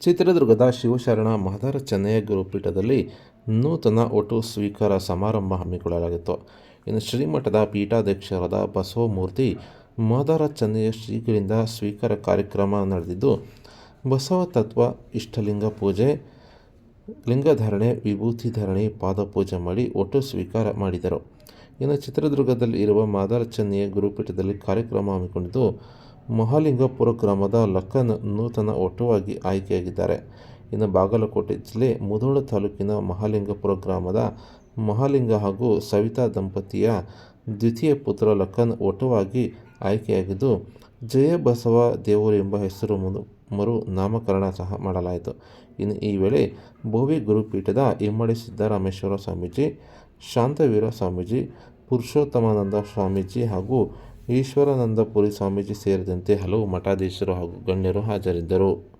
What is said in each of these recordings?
ಚಿತ್ರದುರ್ಗದ ಶಿವಶರಣ ಮಹದರ ಚೆನ್ನಯ್ಯ ಗುರುಪೀಠದಲ್ಲಿ ನೂತನ ಒಟ್ಟು ಸ್ವೀಕಾರ ಸಮಾರಂಭ ಹಮ್ಮಿಕೊಳ್ಳಲಾಗಿತ್ತು. ಇನ್ನು ಶ್ರೀಮಠದ ಪೀಠಾಧ್ಯಕ್ಷರಾದ ಬಸವಮೂರ್ತಿ ಮಹದರ ಚೆನ್ನಯ್ಯ ಶ್ರೀಗಳಿಂದ ಸ್ವೀಕಾರ ಕಾರ್ಯಕ್ರಮ ನಡೆದಿದ್ದು, ಬಸವ ತತ್ವ, ಇಷ್ಟಲಿಂಗ ಪೂಜೆ, ಲಿಂಗಧಾರಣೆ, ವಿಭೂತಿ ಧಾರಣೆ ಪಾದಪೂಜೆ ಮಾಡಿ ಒಟ್ಟು ಸ್ವೀಕಾರ ಮಾಡಿದರು. ಇನ್ನು ಚಿತ್ರದುರ್ಗದಲ್ಲಿ ಇರುವ ಮಾದಾರ ಚೆನ್ನಯ್ಯ ಗುರುಪೀಠದಲ್ಲಿ ಕಾರ್ಯಕ್ರಮ ಹಮ್ಮಿಕೊಂಡಿದ್ದು ಮಹಾಲಿಂಗಪುರ ಗ್ರಾಮದ ಲಕ್ಕನ್ ನೂತನ ಒಟ್ಟುವಾಗಿ ಆಯ್ಕೆಯಾಗಿದ್ದಾರೆ. ಇನ್ನು ಬಾಗಲಕೋಟೆ ಜಿಲ್ಲೆ ಮುಧೋಳ ತಾಲೂಕಿನ ಮಹಾಲಿಂಗಪುರ ಗ್ರಾಮದ ಮಹಾಲಿಂಗ ಹಾಗೂ ಸವಿತಾ ದಂಪತಿಯ ದ್ವಿತೀಯ ಪುತ್ರ ಲಕ್ಕನ್ ಒಟ್ಟುವಾಗಿ ಆಯ್ಕೆಯಾಗಿದ್ದು, ಜಯಬಸವ ದೇವರು ಎಂಬ ಹೆಸರು ಮರು ನಾಮಕರಣ ಸಹ ಮಾಡಲಾಯಿತು. ಇನ್ನು ಈ ವೇಳೆ ಭೋವಿ ಗುರುಪೀಠದ ಇಮ್ಮಡಿ ಸಿದ್ದರಾಮೇಶ್ವರ ಸ್ವಾಮೀಜಿ, ಶಾಂತವೀರ ಸ್ವಾಮೀಜಿ, ಪುರುಷೋತ್ತಮಾನಂದ ಸ್ವಾಮೀಜಿ ಹಾಗೂ ಈಶ್ವರಾನಂದಪುರಿ ಸ್ವಾಮೀಜಿ ಸೇರಿದಂತೆ ಹಲವು ಮಠಾಧೀಶರು ಹಾಗೂ ಗಣ್ಯರು ಹಾಜರಿದ್ದರು.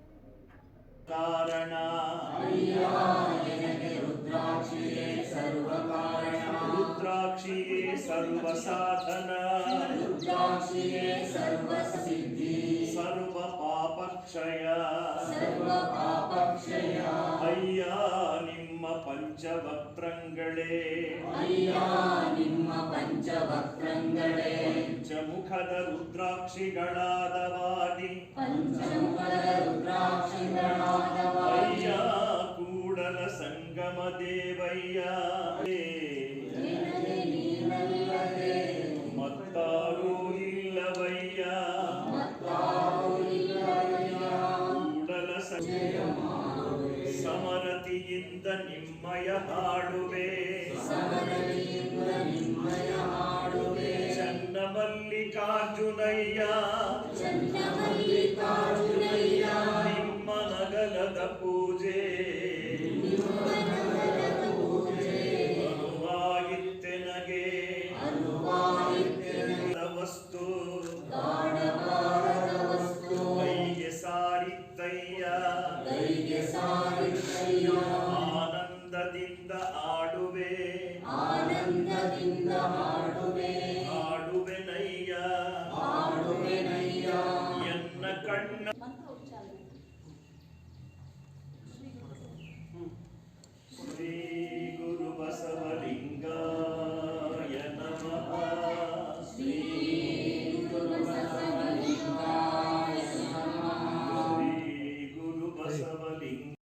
ಸರ್ವ ಪಾಪಕ್ಷಯ ಅಯ್ಯ ನಿಮ್ಮ ಪಂಚವಕ್ರಂಗಳೇ. ಪಂಚಮುಖದ ರುದ್ರಾಕ್ಷಿಗಳಾದವಾದಿ ಅಯ್ಯ ಕೂಡಲ ಸಂಗಮ ದೇವಯ್ಯ. ಮತ್ತಾರೂ ಇಲ್ಲವಯ್ಯ. ಕೂಡಲ ಸಂಗಮ. ಸಮರತಿಯಿಂದ ನಿಮ್ಮಯ ಹಾಡುವೆ. ಮಲ್ಲಿಕಾರ್ಜುನಯ್ಯ. ನಿಮ್ಮ ನಿಮ್ಮನಗಲದ ಪೂಜೆ. ಅನುವಾಗಿತ್ತೆನಗೆ ವಸ್ತು ಕೈಗೆ ಸಾರಿತ್ತಯ್ಯ. ಆನಂದದಿಂದ ಆಡುವೆ. ಆನಂದದಿಂದ ಆಡುವೆ. 그러면